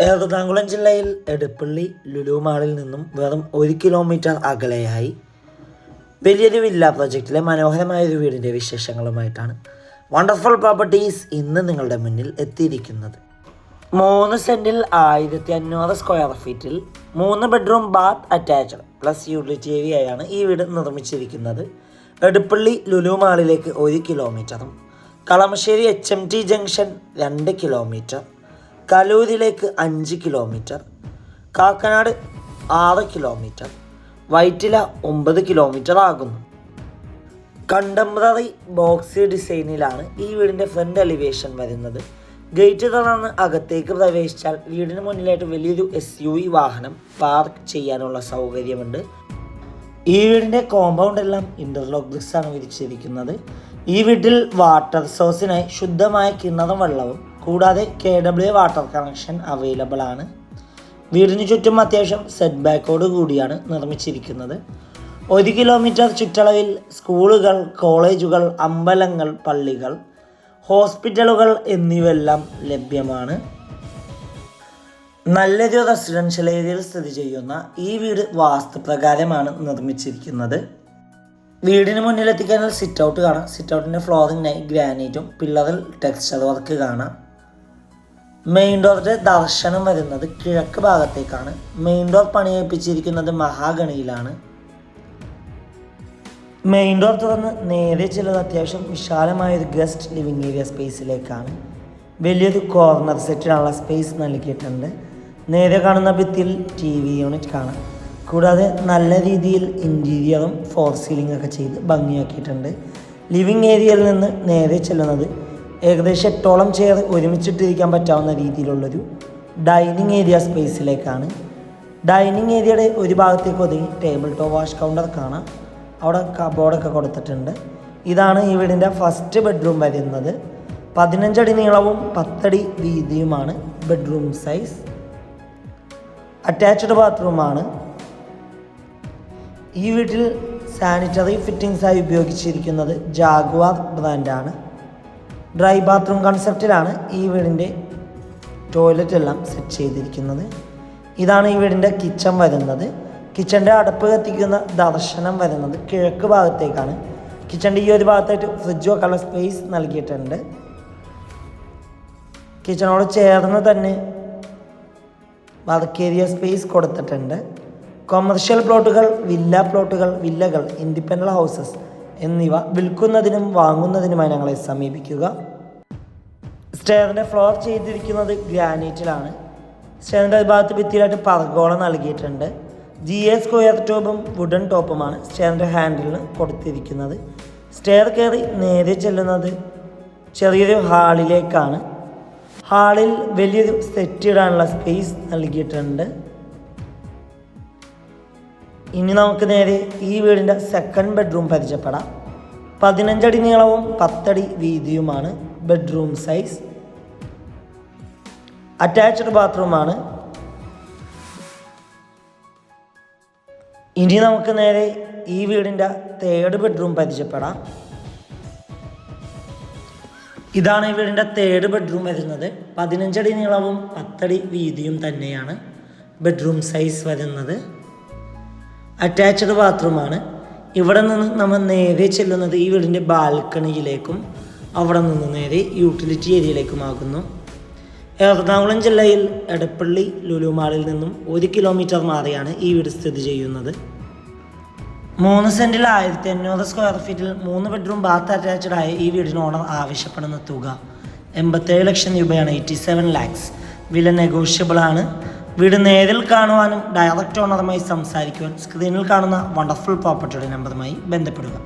എറണാകുളം ജില്ലയിൽ എടപ്പള്ളി ലുലുമാളിൽ നിന്നും വെറും ഒരു കിലോമീറ്റർ അകലെയായി. വലിയൊരു വില്ല പ്രൊജക്റ്റിലെ മനോഹരമായ ഒരു വീടിന്റെ വിശേഷങ്ങളുമായിട്ടാണ് വണ്ടർഫുൾ പ്രോപ്പർട്ടീസ് ഇന്ന് നിങ്ങളുടെ മുന്നിൽ എത്തിയിരിക്കുന്നത്. മൂന്ന് സെന്റിൽ ആയിരത്തി അഞ്ഞൂറ് സ്ക്വയർ ഫീറ്റിൽ മൂന്ന് bedroom bath attached plus utility ഏരിയയാണ് ഈ വീട് നിർമ്മിച്ചിരിക്കുന്നത്. എടുപ്പള്ളി ലുലു മാളിലേക്ക് ഒരു കിലോമീറ്ററും Kalamassery H M T junction രണ്ട് കിലോമീറ്റർ കലൂരിലേക്ക് അഞ്ച് കിലോമീറ്റർ കാക്കനാട് ആറ് കിലോമീറ്റർ വൈറ്റില ഒമ്പത് കിലോമീറ്റർ ആകുന്നു. കണ്ടംപററി ബോക്സി ഡിസൈനിലാണ് ഈ വീടിന്റെ ഫ്രണ്ട് എലിവേഷൻ വരുന്നത്. ഗേറ്റ് തുറന്ന് അകത്തേക്ക് പ്രവേശിച്ചാൽ വീടിന് മുന്നിലായിട്ട് വലിയൊരു എസ് യു ഇ വാഹനം പാർക്ക് ചെയ്യാനുള്ള സൗകര്യമുണ്ട്. ഈ വീടിന്റെ കോമ്പൗണ്ട് എല്ലാം ഇന്റർലോക്ക് ബ്രിക്സ് ആണ് വിരിച്ചിരിക്കുന്നത്. ഈ വീട്ടിൽ വാട്ടർ സോഴ്സിനായി ശുദ്ധമായ കിണറും വെള്ളവും കൂടാതെ K W water connection available ആണ്. വീടിന് ചുറ്റും അത്യാവശ്യം സെറ്റ് ബാക്കോട് കൂടിയാണ് നിർമ്മിച്ചിരിക്കുന്നത്. ഒരു കിലോമീറ്റർ ചുറ്റളവിൽ സ്കൂളുകൾ കോളേജുകൾ അമ്പലങ്ങൾ പള്ളികൾ ഹോസ്പിറ്റലുകൾ എന്നിവയെല്ലാം ലഭ്യമാണ്. നല്ലൊരു റെസിഡൻഷ്യൽ ഏരിയയിൽ സ്ഥിതി ചെയ്യുന്ന ഈ വീട് വാസ്തുപ്രകാരമാണ് നിർമ്മിച്ചിരിക്കുന്നത്. വീടിന് മുന്നിലെത്തിക്കാനുള്ള സിറ്റ് ഔട്ട് കാണാം. സിറ്റ് ഔട്ടിന്റെ ഫ്ലോറിങ്ങിനായി ഗ്രാനൈറ്റും പില്ലറിൽ ടെക്സ്ചർ വർക്ക് കാണാം. മെയിൻ ഡോറിന്റെ ദർശനം വരുന്നത് കിഴക്ക് ഭാഗത്തേക്കാണ്. മെയിൻ ഡോർ പണിയേൽപ്പിച്ചിരിക്കുന്നത് മഹാഗണിയിലാണ്. മെയിൻ ഡോർ തുറന്ന് നേരെ ചെല്ലുന്ന അത്യാവശ്യം വിശാലമായ ഒരു ഗസ്റ്റ് ലിവിങ് ഏരിയ സ്പേസിലേക്കാണ് വലിയൊരു കോർണർ സെറ്റിനുള്ള സ്പേസ് നൽകിയിട്ടുണ്ട്. നേരെ കാണുന്ന ഭിത്തിയിൽ ടി വി യൂണിറ്റ് കാണാം കൂടാതെ നല്ല രീതിയിൽ ഇന്റീരിയറും ഫോർ സീലിംഗ് ഒക്കെ ചെയ്ത് ഭംഗിയാക്കിയിട്ടുണ്ട്. ലിവിങ് ഏരിയയിൽ നിന്ന് നേരെ ചെല്ലുന്നത് ഏകദേശം എട്ടോളം ചെയർ ഒരുമിച്ചിട്ടിരിക്കാൻ പറ്റാവുന്ന രീതിയിലുള്ളൊരു ഡൈനിങ് ഏരിയ സ്പേസിലേക്കാണ് ഡൈനിങ് ഏരിയയുടെ ഒരു ഭാഗത്തേക്ക് ഒതുങ്ങി ടേബിൾ ടോപ്പ് വാഷ് കൗണ്ടർ കാണാം. അവിടെ കബോർഡൊക്കെ കൊടുത്തിട്ടുണ്ട്. ഇതാണ് ഈ വീടിന്റെ ഫസ്റ്റ് ബെഡ്റൂം വരുന്നത്. പതിനഞ്ചടി നീളവും പത്തടി വീതിയുമാണ് ബെഡ്റൂം സൈസ് അറ്റാച്ച്ഡ് ബാത്റൂമാണ് ഈ വീട്ടിൽ സാനിറ്ററി ഫിറ്റിംഗ്സായി ഉപയോഗിച്ചിരിക്കുന്നത് ജാഗ്വാർ ബ്രാൻഡാണ് ഡ്രൈ ബാത്റൂം കൺസെപ്റ്റിലാണ് ഈ വീടിന്റെ ടോയ്ലറ്റ് എല്ലാം സെറ്റ് ചെയ്തിരിക്കുന്നത്. ഇതാണ് ഈ വീടിന്റെ കിച്ചൺ വരുന്നത്. കിച്ചന്റെ അടുപ്പ് കത്തിക്കുന്ന ദർശനം വരുന്നത് കിഴക്ക് ഭാഗത്തേക്കാണ്. കിച്ചന്റെ ഈ ഒരു ഭാഗത്തായിട്ട് ഫ്രിഡ്ജ് വെക്കാനുള്ള സ്പേസ് നൽകിയിട്ടുണ്ട്. കിച്ചണോട് ചേർന്ന് തന്നെ വർക്കേരിയ സ്പേസ് കൊടുത്തിട്ടുണ്ട്. കൊമേർഷ്യൽ പ്ലോട്ടുകൾ വില്ല പ്ലോട്ടുകൾ വില്ലകൾ ഇൻഡിപെൻഡന്റ് ഹൗസസ് എന്നിവ വിൽക്കുന്നതിനും വാങ്ങുന്നതിനുമായി ഞങ്ങളെ സമീപിക്കുക. സ്റ്റെയറിന്റെ ഫ്ലോർ ചെയ്തിരിക്കുന്നത് ഗ്രാനൈറ്റിലാണ്. സ്റ്റെയറിന്റെ ഭാഗത്ത് ഭിത്തിയിലായിട്ട് പർഗോള നൽകിയിട്ടുണ്ട്. ജി എ സ്ക്വയർ ടോപ്പും വുഡൻ ടോപ്പുമാണ് സ്റ്റെയറിന്റെ ഹാൻഡിലിന് കൊടുത്തിരിക്കുന്നത്. സ്റ്റെയർ കയറി നേരെ ചെല്ലുന്നത് ചെറിയൊരു ഹാളിലേക്കാണ്. ഹാളിൽ വലിയൊരു സെറ്റ് ഇടാനുള്ള സ്പേസ് നൽകിയിട്ടുണ്ട്. ഇനി നമുക്ക് നേരെ ഈ വീടിന്റെ സെക്കൻഡ് ബെഡ്റൂം പരിചയപ്പെടാം. പതിനഞ്ചടി നീളവും പത്തടി വീതിയുമാണ് ബെഡ്റൂം സൈസ് അറ്റാച്ച്ഡ് ബാത്റൂമാണ് ഇനി നമുക്ക് നേരെ ഈ വീടിന്റെ തേർഡ് ബെഡ്റൂം പരിചയപ്പെടാം. ഇതാണ് ഈ വീടിന്റെ തേർഡ് ബെഡ്റൂം വരുന്നത്. പതിനഞ്ചടി നീളവും പത്തടി വീതിയും തന്നെയാണ് ബെഡ്റൂം സൈസ് വരുന്നത്. അറ്റാച്ച്ഡ് ബാത്റൂമാണ് ഇവിടെ നിന്ന് നമ്മൾ നേരെ ചെല്ലുന്നത് ഈ വീടിന്റെ ബാൽക്കണിയിലേക്കും അവിടെ നിന്ന് നേരെ യൂട്ടിലിറ്റി ഏരിയയിലേക്കുമാകുന്നു എറണാകുളം ജില്ലയിൽ എടപ്പള്ളി ലുലുമാളിൽ നിന്നും ഒരു കിലോമീറ്റർ മാറിയാണ് ഈ വീട് സ്ഥിതി ചെയ്യുന്നത്. മൂന്ന് സെന്റിൽ ആയിരത്തി അഞ്ഞൂറ് സ്ക്വയർ ഫീറ്റിൽ മൂന്ന് ബെഡ്റൂം ബാത്ത് അറ്റാച്ച്ഡ് ആയ ഈ വീടിന് ഓണർ ആവശ്യപ്പെടുന്ന തുക എൺപത്തേഴ് ലക്ഷം രൂപയാണ് എയ്റ്റി സെവൻ ലാക്സ് വില നെഗോഷ്യബിൾ ആണ്. വീട് നേരിൽ കാണുവാനും ഡയറക്റ്റ് ഓണറുമായി സംസാരിക്കുവാൻ സ്ക്രീനിൽ കാണുന്ന വണ്ടർഫുൾ പ്രോപ്പർട്ടിയുടെ നമ്പറുമായി ബന്ധപ്പെടുക.